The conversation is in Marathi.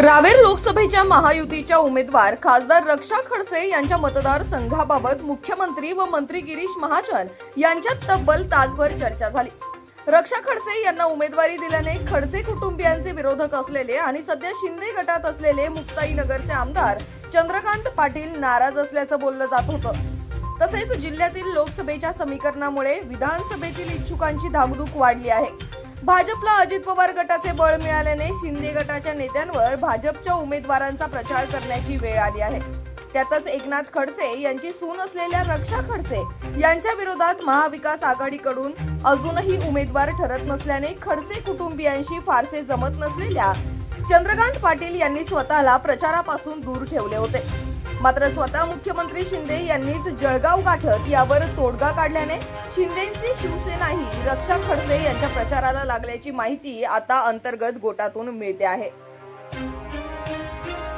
रावेर लोकसभेच्या महायुतीच्या उमेदवार खासदार रक्षा खडसे यांच्या मतदारसंघाबाबत मुख्यमंत्री व मंत्री गिरीश महाजन यांच्यात तब्बल तासभर चर्चा झाली. रक्षा खडसे यांना उमेदवारी दिल्याने खडसे कुटुंबियांचे विरोधक असलेले आणि सध्या शिंदे गटात असलेले मुक्ताईनगरचे आमदार चंद्रकांत पाटील नाराज असल्याचं बोललं जात होतं. तसेच जिल्ह्यातील लोकसभेच्या समीकरणामुळे विधानसभेतील इच्छुकांची धामधूक वाढली आहे. भाजपला अजित पवार गटाचे बळ मिळाल्याने शिंदे गटाच्या नेत्यांवर भाजपच्या उमेदवारांचा प्रचार करण्याची वेळ आली आहे. त्यातच एकनाथ खडसे यांची सून असलेल्या रक्षा खडसे यांच्या विरोधात महाविकास आघाडीकडून अजूनही उमेदवार ठरत नसल्याने खडसे कुटुंबियांशी फारसे जमत नसलेल्या चंद्रकांत पाटील यांनी स्वतःला प्रचारापासून दूर ठेवले होते. मात्र स्वतः मुख्यमंत्री शिंदे यांनीच जळगाव गाठत यावर तोडगा काढल्याने शिंदेची शिवसेनाही रक्षा खडसे यांच्या प्रचाराला लागल्याची माहिती आता अंतर्गत गोटातून मिळते आहे.